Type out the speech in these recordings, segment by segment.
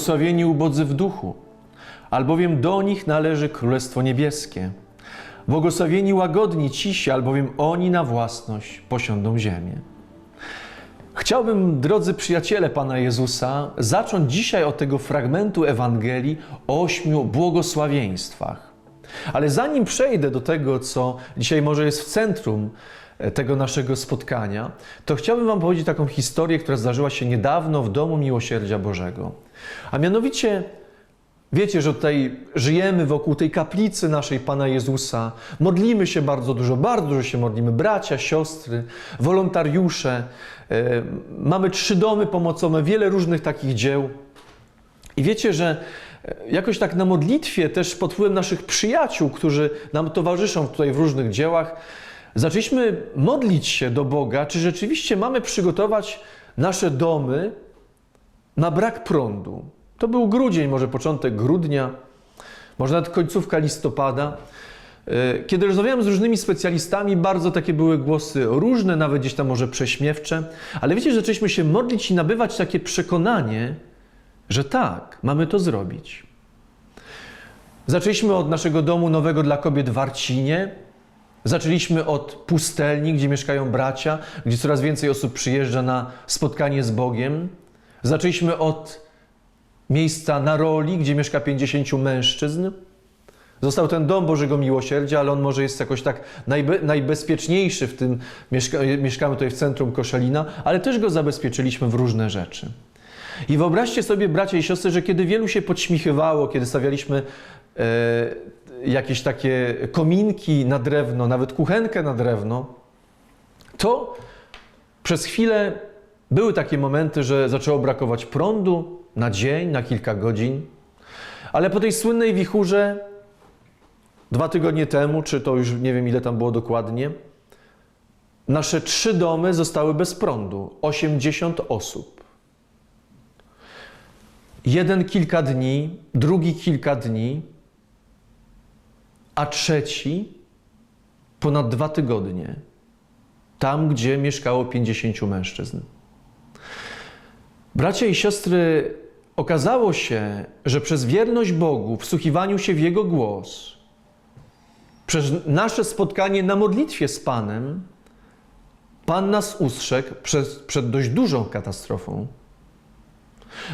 Błogosławieni ubodzy w duchu, albowiem do nich należy Królestwo Niebieskie. Błogosławieni łagodni cisi, albowiem oni na własność posiądą ziemię. Chciałbym, drodzy przyjaciele Pana Jezusa, zacząć dzisiaj od tego fragmentu Ewangelii o ośmiu błogosławieństwach. Ale zanim przejdę do tego, co dzisiaj może jest w centrum e, tego naszego spotkania, to chciałbym Wam powiedzieć taką historię, która zdarzyła się niedawno w Domu Miłosierdzia Bożego. A mianowicie, wiecie, że tutaj żyjemy wokół tej kaplicy naszej Pana Jezusa, modlimy się bardzo dużo, bardzo dużo się modlimy, bracia, siostry, wolontariusze, e, mamy trzy domy pomocowe, wiele różnych takich dzieł. I wiecie, że e, jakoś tak na modlitwie, też pod wpływem naszych przyjaciół, którzy nam towarzyszą tutaj w różnych dziełach, zaczęliśmy modlić się do Boga, czy rzeczywiście mamy przygotować nasze domy na brak prądu. To był grudzień, może początek grudnia, może nawet końcówka listopada. E, Kiedy rozmawiałem z różnymi specjalistami, bardzo takie były głosy różne, nawet gdzieś tam może prześmiewcze, ale wiecie, że zaczęliśmy się modlić i nabywać takie przekonanie, że tak, mamy to zrobić. Zaczęliśmy od naszego domu nowego dla kobiet w Warcinie. Zaczęliśmy od pustelni, gdzie mieszkają bracia, gdzie coraz więcej osób przyjeżdża na spotkanie z Bogiem. Zaczęliśmy od miejsca na roli, gdzie mieszka 50 mężczyzn. Został ten dom Bożego Miłosierdzia, ale on może jest jakoś tak najbe, najbezpieczniejszy w tym, mieszka, mieszkamy tutaj w centrum Koszalina, ale też go zabezpieczyliśmy w różne rzeczy. I wyobraźcie sobie, bracia i siostry, że kiedy wielu się podśmiechiwało, kiedy stawialiśmy e, jakieś takie kominki na drewno, nawet kuchenkę na drewno, to przez chwilę były takie momenty, że zaczęło brakować prądu na dzień, na kilka godzin. Ale po tej słynnej wichurze, dwa tygodnie temu, czy to już nie wiem ile tam było dokładnie, nasze trzy domy zostały bez prądu. 80 osób. Jeden kilka dni, drugi kilka dni, a trzeci ponad dwa tygodnie. Tam, gdzie mieszkało 50 mężczyzn. Bracia i siostry, okazało się, że przez wierność Bogu, wsłuchiwaniu się w Jego głos, przez nasze spotkanie na modlitwie z Panem, Pan nas ustrzegł przed, przed dość dużą katastrofą.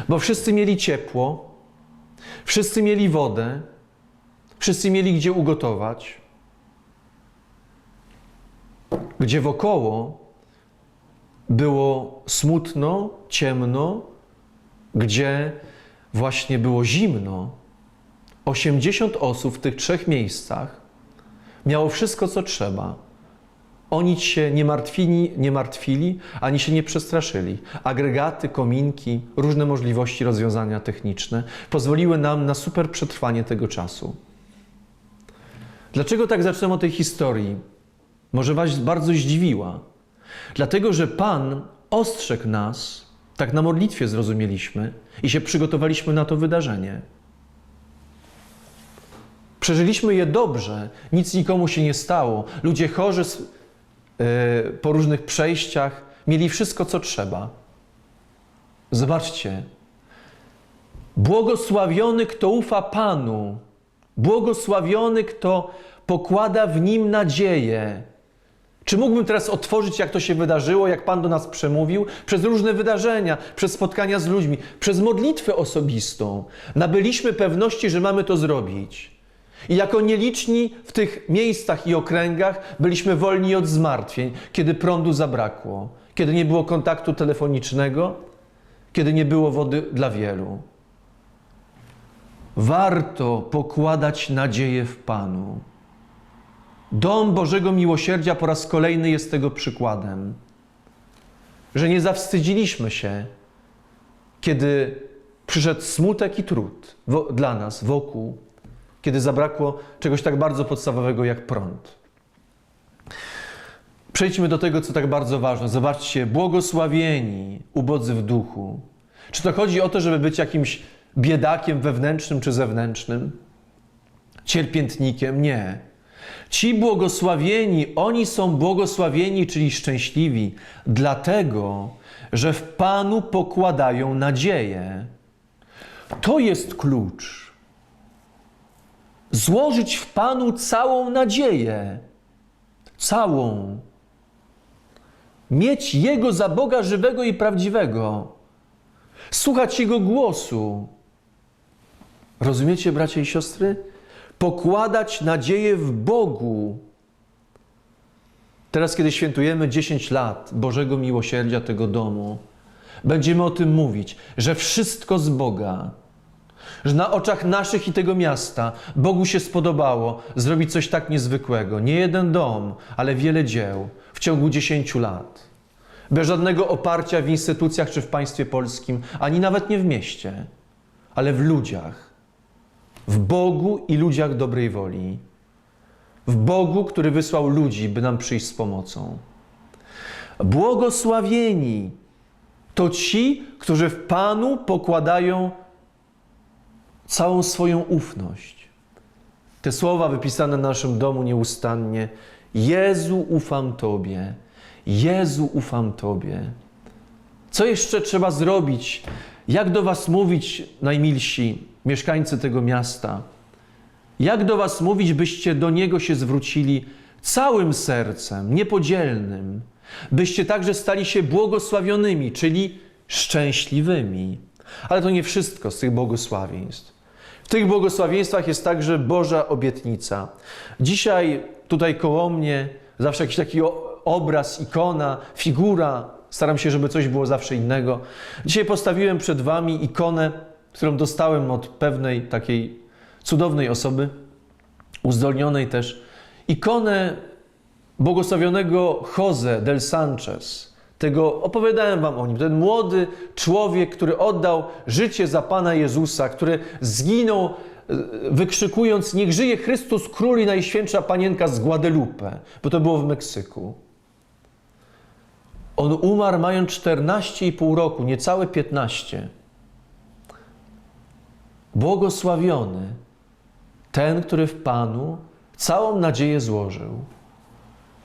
Bo wszyscy mieli ciepło, wszyscy mieli wodę, wszyscy mieli gdzie ugotować, gdzie wokoło było smutno, ciemno, gdzie właśnie było zimno. 80 osób w tych trzech miejscach miało wszystko, co trzeba. O nic się nie martwili, nie martwili, ani się nie przestraszyli. Agregaty, kominki, różne możliwości rozwiązania techniczne pozwoliły nam na super przetrwanie tego czasu. Dlaczego tak zacząłem o tej historii? Może Was bardzo zdziwiła. Dlatego, że Pan ostrzegł nas, tak na modlitwie zrozumieliśmy i się przygotowaliśmy na to wydarzenie. Przeżyliśmy je dobrze, nic nikomu się nie stało. Ludzie chorzy yy, po różnych przejściach mieli wszystko, co trzeba. Zobaczcie. Błogosławiony, kto ufa Panu, błogosławiony, kto pokłada w nim nadzieję. Czy mógłbym teraz otworzyć, jak to się wydarzyło, jak Pan do nas przemówił? Przez różne wydarzenia, przez spotkania z ludźmi, przez modlitwę osobistą. Nabyliśmy pewności, że mamy to zrobić. I jako nieliczni w tych miejscach i okręgach byliśmy wolni od zmartwień, kiedy prądu zabrakło, kiedy nie było kontaktu telefonicznego, kiedy nie było wody dla wielu. Warto pokładać nadzieję w Panu. Dom Bożego Miłosierdzia po raz kolejny jest tego przykładem, że nie zawstydziliśmy się, kiedy przyszedł smutek i trud dla nas wokół, kiedy zabrakło czegoś tak bardzo podstawowego jak prąd. Przejdźmy do tego, co tak bardzo ważne. Zobaczcie, błogosławieni ubodzy w duchu. Czy to chodzi o to, żeby być jakimś biedakiem wewnętrznym czy zewnętrznym? Cierpiętnikiem? Nie. Ci błogosławieni, oni są błogosławieni, czyli szczęśliwi, dlatego, że w Panu pokładają nadzieję. To jest klucz. Złożyć w Panu całą nadzieję. Całą. Mieć Jego za Boga żywego i prawdziwego. Słuchać Jego głosu. Rozumiecie, bracia i siostry? Pokładać nadzieję w Bogu. Teraz, kiedy świętujemy 10 lat Bożego miłosierdzia tego domu, będziemy o tym mówić, że wszystko z Boga, że na oczach naszych i tego miasta Bogu się spodobało zrobić coś tak niezwykłego. Nie jeden dom, ale wiele dzieł w ciągu 10 lat. Bez żadnego oparcia w instytucjach czy w państwie polskim, ani nawet nie w mieście, ale w ludziach. W Bogu i ludziach dobrej woli. W Bogu, który wysłał ludzi, by nam przyjść z pomocą. Błogosławieni to ci, którzy w Panu pokładają całą swoją ufność. Te słowa wypisane na naszym domu nieustannie. Jezu, ufam Tobie. Jezu, ufam Tobie. Co jeszcze trzeba zrobić? Jak do Was mówić, najmilsi mieszkańcy tego miasta? Jak do Was mówić, byście do Niego się zwrócili całym sercem, niepodzielnym, byście także stali się błogosławionymi, czyli szczęśliwymi. Ale to nie wszystko z tych błogosławieństw. W tych błogosławieństwach jest także Boża obietnica. Dzisiaj tutaj koło mnie zawsze jakiś taki obraz, ikona, figura. Staram się, żeby coś było zawsze innego. Dzisiaj postawiłem przed Wami ikonę, którą dostałem od pewnej takiej cudownej osoby, uzdolnionej też. Ikonę błogosławionego Jose del Sanchez. Tego opowiadałem wam o nim. Ten młody człowiek, który oddał życie za Pana Jezusa, który zginął e, wykrzykując niech żyje Chrystus Król i Najświętsza Panienka z Guadalupe, bo to było w Meksyku. On umarł mając 14,5 roku, niecałe 15. Błogosławiony ten, który w Panu całą nadzieję złożył.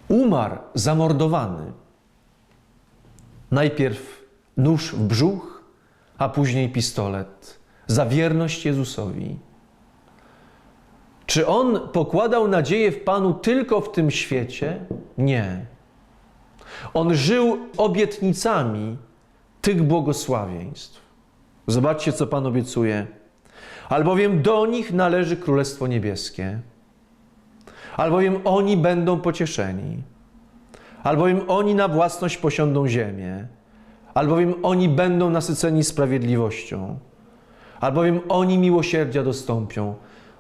Umarł zamordowany. Najpierw nóż w brzuch, a później pistolet za wierność Jezusowi. Czy on pokładał nadzieję w Panu tylko w tym świecie? Nie. On żył obietnicami tych błogosławieństw. Zobaczcie, co Pan obiecuje. Albowiem do nich należy Królestwo Niebieskie. Albowiem oni będą pocieszeni. Albowiem oni na własność posiądą ziemię. Albowiem oni będą nasyceni sprawiedliwością. Albowiem oni miłosierdzia dostąpią.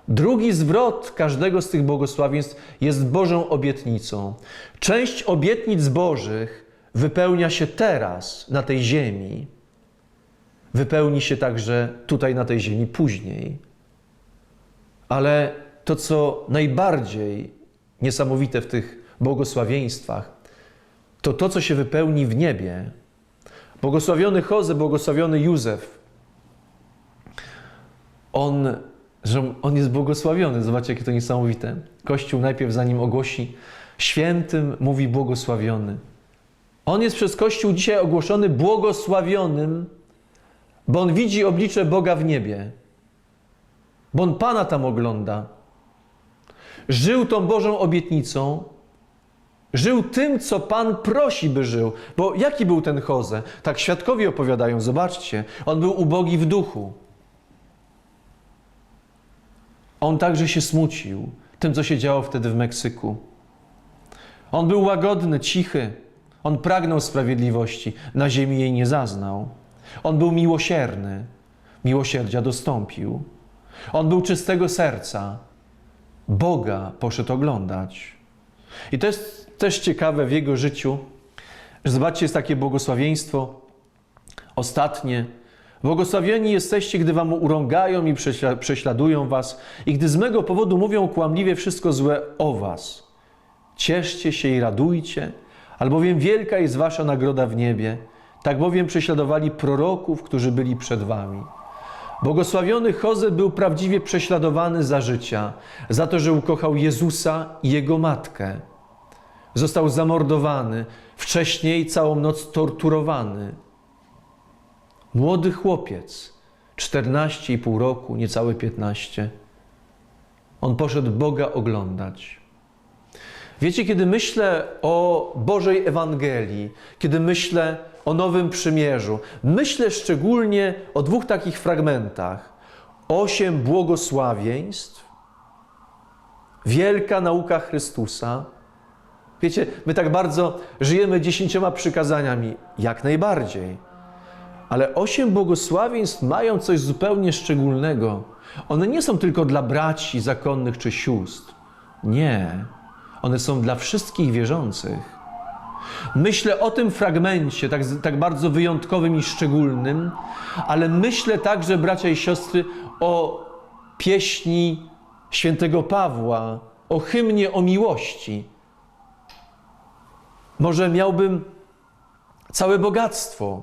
Drugi zwrot każdego z tych błogosławieństw jest Bożą obietnicą. Część obietnic Bożych wypełnia się teraz na tej ziemi. Wypełni się także tutaj na tej ziemi później. Ale to, co najbardziej niesamowite w tych błogosławieństwach, to to, co się wypełni w niebie. Błogosławiony Jose, błogosławiony Józef, on, że on jest błogosławiony. Zobaczcie, jakie to niesamowite. Kościół najpierw zanim ogłosi świętym, mówi błogosławiony. On jest przez Kościół dzisiaj ogłoszony błogosławionym, bo on widzi oblicze Boga w niebie, bo on Pana tam ogląda. Żył tą Bożą obietnicą, Żył tym, co Pan prosi, by żył. Bo jaki był ten Choze? Tak świadkowie opowiadają, zobaczcie. On był ubogi w duchu. On także się smucił tym, co się działo wtedy w Meksyku. On był łagodny, cichy. On pragnął sprawiedliwości, na ziemi jej nie zaznał. On był miłosierny, miłosierdzia dostąpił. On był czystego serca. Boga poszedł oglądać. I to jest też ciekawe w jego życiu, że zobaczcie, jest takie błogosławieństwo ostatnie. Błogosławieni jesteście, gdy wam urągają i prześla- prześladują was i gdy z mego powodu mówią kłamliwie wszystko złe o was. Cieszcie się i radujcie, albowiem wielka jest wasza nagroda w niebie. Tak bowiem prześladowali proroków, którzy byli przed wami. Błogosławiony Jose był prawdziwie prześladowany za życia, za to, że ukochał Jezusa i jego matkę. Został zamordowany, wcześniej całą noc torturowany. Młody chłopiec, 14,5 roku, niecałe 15. On poszedł Boga oglądać. Wiecie, kiedy myślę o Bożej Ewangelii, kiedy myślę o Nowym Przymierzu, myślę szczególnie o dwóch takich fragmentach. Osiem błogosławieństw, wielka nauka Chrystusa. Wiecie, my tak bardzo żyjemy dziesięcioma przykazaniami, jak najbardziej. Ale osiem błogosławieństw mają coś zupełnie szczególnego. One nie są tylko dla braci zakonnych czy sióstr. Nie. One są dla wszystkich wierzących. Myślę o tym fragmencie, tak, tak bardzo wyjątkowym i szczególnym, ale myślę także, bracia i siostry, o pieśni świętego Pawła, o hymnie o miłości. Może miałbym całe bogactwo,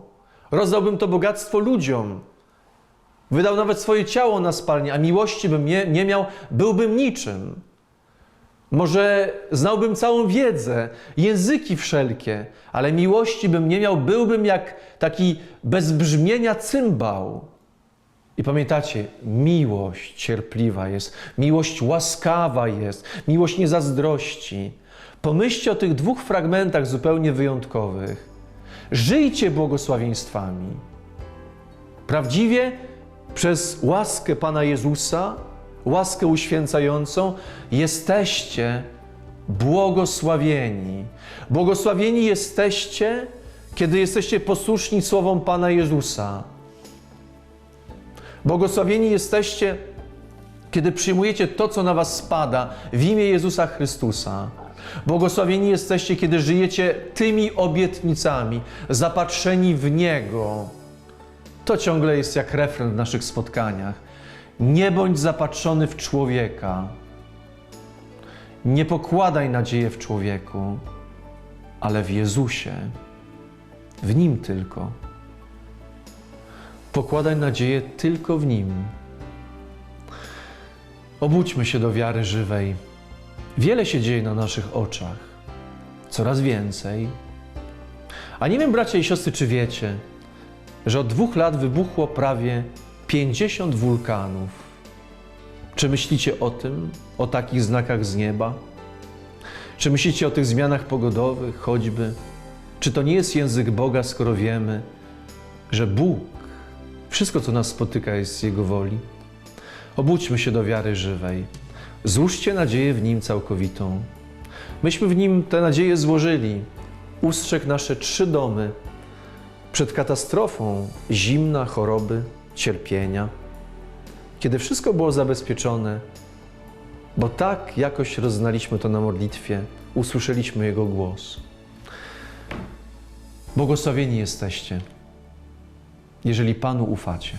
rozdałbym to bogactwo ludziom, wydał nawet swoje ciało na spalnie, a miłości bym nie, nie miał, byłbym niczym. Może znałbym całą wiedzę, języki wszelkie, ale miłości bym nie miał, byłbym jak taki bez brzmienia cymbał. I pamiętacie, miłość cierpliwa jest, miłość łaskawa jest, miłość nie zazdrości. Pomyślcie o tych dwóch fragmentach zupełnie wyjątkowych. Żyjcie błogosławieństwami. Prawdziwie przez łaskę Pana Jezusa, łaskę uświęcającą, jesteście błogosławieni. Błogosławieni jesteście, kiedy jesteście posłuszni słowom Pana Jezusa. Błogosławieni jesteście, kiedy przyjmujecie to, co na Was spada w imię Jezusa Chrystusa. Błogosławieni jesteście, kiedy żyjecie tymi obietnicami, zapatrzeni w Niego. To ciągle jest jak refren w naszych spotkaniach. Nie bądź zapatrzony w człowieka. Nie pokładaj nadziei w człowieku, ale w Jezusie. W Nim tylko. Pokładaj nadzieję tylko w Nim. Obudźmy się do wiary żywej. Wiele się dzieje na naszych oczach, coraz więcej. A nie wiem, bracia i siostry, czy wiecie, że od dwóch lat wybuchło prawie 50 wulkanów. Czy myślicie o tym, o takich znakach z nieba? Czy myślicie o tych zmianach pogodowych, choćby? Czy to nie jest język Boga, skoro wiemy, że Bóg, wszystko co nas spotyka, jest z Jego woli? Obudźmy się do wiary żywej. Złóżcie nadzieję w Nim całkowitą. Myśmy w Nim tę nadzieję złożyli. Ustrzegł nasze trzy domy przed katastrofą zimna, choroby, cierpienia. Kiedy wszystko było zabezpieczone, bo tak jakoś roznaliśmy to na modlitwie, usłyszeliśmy Jego głos. Błogosławieni jesteście, jeżeli Panu ufacie.